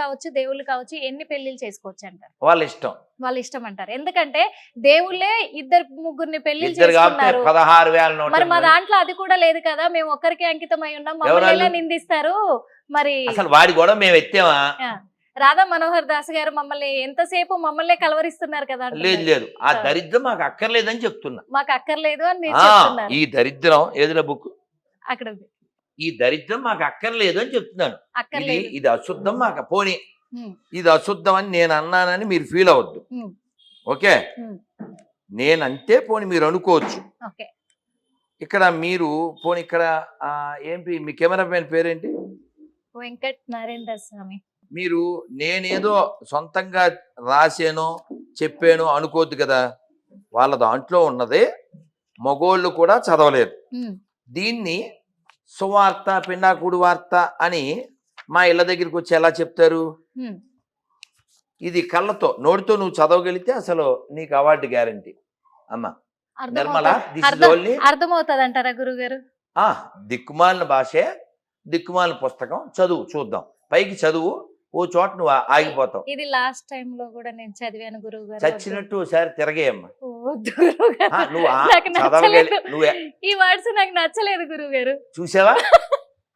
కావచ్చు దేవుళ్ళు కావచ్చు ఎన్ని పెళ్ళిళ్ళు చేసుకోవచ్చు అంటారు? వాళ్ళ ఇష్టం. వాళ్ళ ఇష్టం అంటారు. ఎందుకంటే దేవుళ్ళే ఇద్దరు ముగ్గురిని చేసుకున్నారు. పదహారు వేల నూట మరి మా. దాంట్లో అది కూడా లేదు కదా మేము ఒక్కరికి అంకితం అయి ఉన్నాం మమ్మల్ని నిందిస్తారు? మరి అసలు వాడి కూడా మేము ఎత్తామా? రాధా మనోహర్ దాస్ గారు మమ్మల్ని ఎంతసేపు మమ్మల్ని కలవరిస్తున్నారు కదా లేదు. లేదు. ఆ. దరిద్రం మాకు అక్కర్లేదని చెప్తున్నా. మాకు అక్కర్లేదు అని ఈ దరిద్రం ఏదిన బుక్? అక్కడ. ఈ దరిద్రం మాకు అక్కర్లేదు అని చెప్తున్నాను ఇది ఇది అశుద్ధం మాకు పోనీ. ఇది అశుద్ధం అని నేను అన్నానని మీరు ఫీల్ అవ్వద్దు. Um, okay. నేనంటే పోనీ మీరు అనుకోవచ్చు. ఇక్కడ మీరు పోనీ ఇక్కడ ఏంటి మీ కెమెరా మ్యాన్ పేరేంటి? వెంకట్ నరేంద్ర స్వామి. మీరు నేనేదో సొంతంగా రాసానో చెప్పానో అనుకోవద్దు కదా. వాళ్ళ దాంట్లో ఉన్నదే మగోళ్ళు కూడా చదవలేరు. ఉమ్, దీన్ని సువార్త పిండాకుడు వార్త అని మా ఇళ్ళ దగ్గరికి వచ్చి ఎలా చెప్తారు. ఇది కళ్ళతో నోటితో నువ్వు చదవగలిగితే అసలు నీకు అవార్డు గ్యారంటీ. అమ్మ నిర్మల అర్థమవుతుంది దిస్ ఇస్ అర్థం- ఓన్లీ అర్థమవుతుంది అంటారా గురువు గారు దిక్కుమాలిన భాషే దిక్కుమాలిన పుస్తకం చదువు చూద్దాం. పైకి చదువు ఓ చోట నువ్వు ఆగిపోతావు. ఇది లాస్ట్ టైం లో కూడా నేను చదివాను గురువు గారు చచ్చినట్టు ఒకసారి తిరగేయమ్మా. నువ్వు చదవగలి. నువ్వు ఈ వర్డ్స్ నాకు నచ్చలేదు గురువు గారు చూసావా?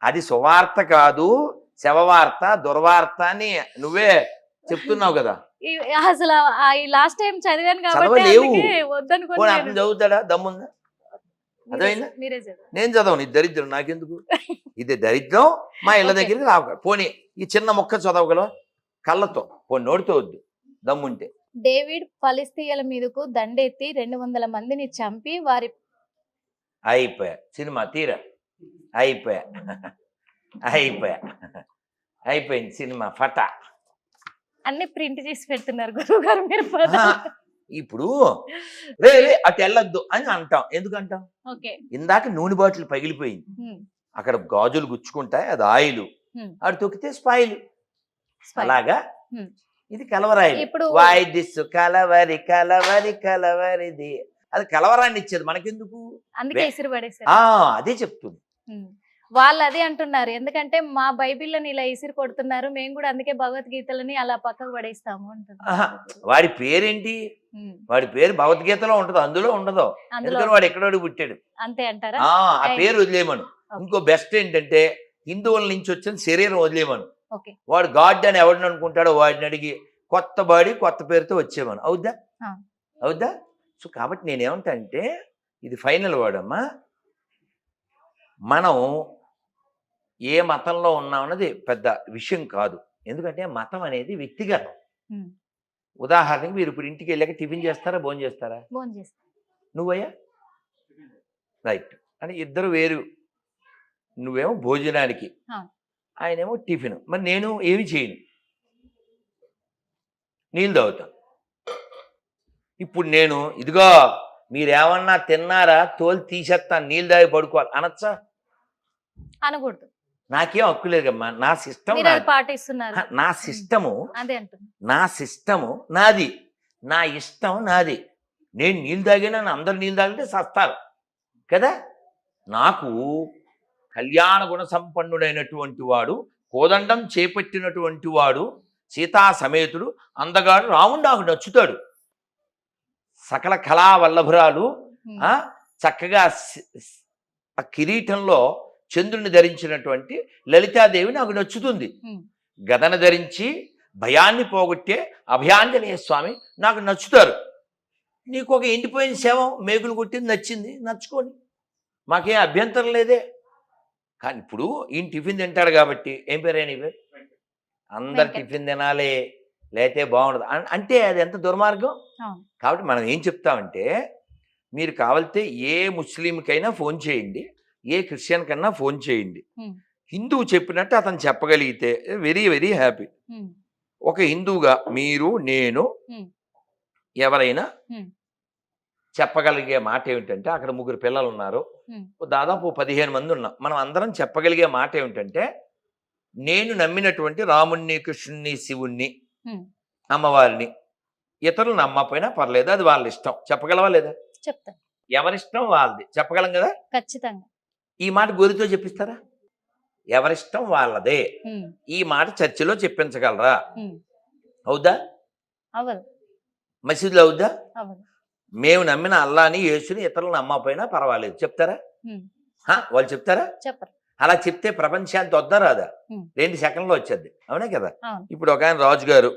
అది సువార్త కాదు శవవార్త దుర్వార్త అని నువ్వే చెప్తున్నావు కదా. అసలు ఆ ఈ లాస్ట్ టైం చదివాను కాబట్టి చదవలేవు. చదువుతాడా? దమ్ముందా? అర్థమైందా? నేను చదవను ఇది దరిద్రం. నాకెందుకు? ఇది దరిద్రం. మా ఇళ్ళ. దగ్గరికి రావు. పోనీ ఈ చిన్న మొక్క చదవగలవా? కళ్ళతో. పోనీ నోటితో వద్దు దమ్ముంటే. డేవిడ్ ఫలిస్తీయుల మీదకు దండెత్తి రెండు వందల మందిని చంపి వారి అయిపోయా. సినిమా తీరా. అయిపోయా. అయిపోయా. అయిపోయింది సినిమా ఫటా. అన్ని ప్రింట్ చేసి పెడుతున్నారు గురువు గారు మీరు ఇప్పుడు రే అటు వెళ్ళొద్దు అని అంటాం. ఎందుకు అంటాం ఓకే. ఇందాక నూనె బాటిల్ పగిలిపోయింది. అక్కడ గాజులు గుచ్చుకుంటాయి అది ఆయిల్. అటు తొక్కితే స్పాయిల్. అలాగా. ఇది కలవరాయి ఇప్పుడు వాయి దిస్సు కలవరి కలవరి కలవరిది. అది కలవరాన్ని ఇచ్చేది మనకెందుకు? అదే చెప్తుంది. వాళ్ళు అదే అంటున్నారు. ఎందుకంటే మా బైబిల్ని ఇలా ఇసిరి కొడుతున్నారు మేము కూడా అందుకే భగవద్గీతలని అలా పక్కకు పడేస్తాము అంటున్నారు. వాడి పేరేంటి. వాడి పేరు భగవద్గీతలో ఉంటది అందులో ఉండదు. అందులో వాడు ఎక్కడోడు పుట్టాడు. అంతే అంటారా? ఆ. పేరు వదిలేయమను. ఇంకో బెస్ట్ ఏంటంటే హిందువుల నుంచి వచ్చిన శరీరం వదిలేయమను. ఓకే వాడు గాడ్ అని ఎవరిని అనుకుంటాడో వాడిని అడిగి కొత్త బాడీ కొత్త పేరుతో వచ్చేవాను అవుద్దా. అవుద్దా? సో కాబట్టి నేనేమంటా అంటే ఇది ఫైనల్ వాడమ్మా మనం ఏ మతంలో ఉన్నామన్నది పెద్ద విషయం కాదు. ఎందుకంటే మతం అనేది వ్యక్తిగతం. ఉదాహరణకి మీరు ఇప్పుడు ఇంటికి వెళ్ళాక టిఫిన్ చేస్తారా భోజనం చేస్తారా? నువ్వయ్యా? రైట్. అని ఇద్దరు వేరు. నువ్వేమో భోజనానికి. ఆయనేమో టిఫిన్. మరి నేను ఏమి చేయను? నీళ్ళు తాగుతాను ఇప్పుడు నేను ఇదిగో మీరేమన్నా తిన్నారా? తోలు తీసేస్తాను నీళ్ళు తాగి పడుకోవాలి. అనొచ్చా? అనకూడదు. నాకేం హక్కు లేదమ్మా నా సిస్టమ్ పాటిస్తున్నారు. నా సిస్టము నా సిస్టము నాది. నా ఇష్టం నాది. నేను నీళ్ళు తాగినా అందరు నీళ్ళు తాగితే సస్తారు. కదా? నాకు కళ్యాణ గుణ సంపన్నుడైనటువంటి వాడు కోదండం చేపట్టినటువంటి వాడు సీతా సమేతుడు అందగాడు రాముడు నాకు నచ్చుతాడు. సకల కళా వల్లభురాలు చక్కగా ఆ కిరీటంలో చంద్రుని ధరించినటువంటి లలితాదేవి నాకు నచ్చుతుంది. గదను ధరించి భయాన్ని పోగొట్టే అభయాంజనేయ స్వామి నాకు నచ్చుతారు. నీకు ఒక ఎండిపోయిన శవం మేకులు కొట్టింది నచ్చింది నచ్చుకోండి మాకేం అభ్యంతరం లేదే. కానీ ఇప్పుడు ఈయన టిఫిన్ తింటాడు కాబట్టి ఏం పేరే నీ పేరు? అందరు. టిఫిన్ తినాలి లేతే బాగుండదు. అంటే అది ఎంత దుర్మార్గం. కాబట్టి మనం ఏం చెప్తామంటే మీరు కావాలితే ఏ ముస్లింకైనా ఫోన్ చేయండి. ఏ క్రిస్టియన్ కన్నా ఫోన్ చేయండి. హిందువు చెప్పినట్టు అతను చెప్పగలిగితే వెరీ వెరీ హ్యాపీ. ఒక హిందువుగా మీరు నేను. ఎవరైనా. చెప్పగలిగే మాట ఏమిటంటే అక్కడ ముగ్గురు పిల్లలు ఉన్నారు. దాదాపు పదిహేను మంది ఉన్నాం మనం అందరం చెప్పగలిగే మాట ఏమిటంటే నేను నమ్మినటువంటి రాముణ్ణి కృష్ణుణ్ణి శివుణ్ణి. అమ్మవారిని ఇతరులు నమ్మకపోయినా పర్లేదు అది వాళ్ళ ఇష్టం చెప్పగలవా లేదా చెప్తాను ఎవరిష్టం వాళ్ళది చెప్పగలం కదా ఖచ్చితంగా ఈ మాట గోరితో చెప్పిస్తారా? ఎవరిష్టం వాళ్ళదే. ఈ మాట చర్చిలో చెప్పించగలరా. అవుదా. మసీదులో అవుద్దా? అవ్వదు మేము నమ్మిన అల్లాని యేసుని ఇతరులు నమ్మకపోయినా పర్వాలేదు. చెప్తారా? వాళ్ళు చెప్తారా? చెప్పరు. అలా చెప్తే ప్రపంచానికి వద్దా రాదా. రెండు సెకండ్లో వచ్చేది అవునా కదా? ఇప్పుడు ఒక ఆయన రాజు గారు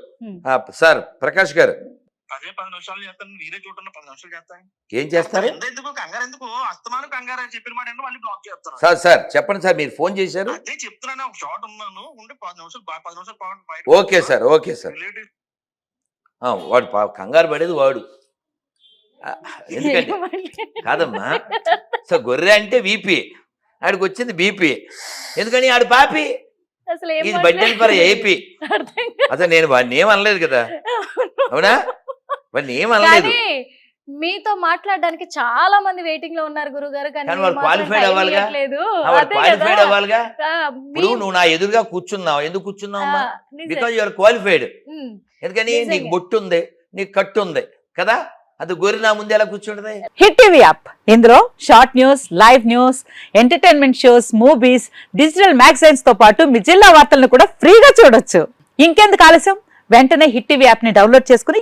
సార్ ప్రకాష్ గారు అదే పది నిమిషాలు చేస్తాను మీరే చూడండి పది నిమిషాలు చేస్తాను. ఏం చేస్తారు? ఎందుకు కంగారు ఎందుకు? అస్తమానం కంగారు అని చెప్పిన మాట మళ్ళీ బ్లాక్ చేస్తాను. సార్ సార్ చెప్పండి సార్ మీరు ఫోన్ చేశారు? అదే చెప్తున్నాను ఒక షార్ట్ ఉన్నాను. ఉండి పది నిమిషాలు పది నిమిషాలు పాటు ఓకే సార్ ఓకే సార్. వాడు కంగారు పడేది వాడు. ఎందుకంటే కాదమ్మా. సో గొర్రె అంటే వీపీ ఆడికి వచ్చింది బీపీ. ఎందుకని? ఆడు పాపి. ఇది బడ్డెన్ ఫర్ ఏపీ. అసలు నేను వాడిని ఏం అనలేదు కదా? అవునా? వాడిని ఏం అనలేదు. కానీ మీతో మాట్లాడడానికి చాలా మంది వెయిటింగ్లో ఉన్నారు గురుగారు క్వాలిఫైడ్. అవ్వాలిగా? ఇప్పుడు నువ్వు నా ఎదురుగా కూర్చున్నావు. ఎందుకు కూర్చున్నావు. బికాజ్ యువర్ క్వాలిఫైడ్ ఎందుకని. నీకు బొట్టు ఉంది నీకు కట్టు ఉంది కదా? అది గొర్రె నా ముందు ఎలా కూర్చుంటది? హిట్ టీవీ యాప్ ఇందులో short news live news entertainment shows movies digital మ్యాగజైన్స్తో పాటు మీ జిల్లా వార్తలను కూడా ఫ్రీగా చూడొచ్చు. ఇంకెందుకు ఆలస్యం? వెంటనే హిట్ టీవీ యాప్ని డౌన్లోడ్ చేసుకుని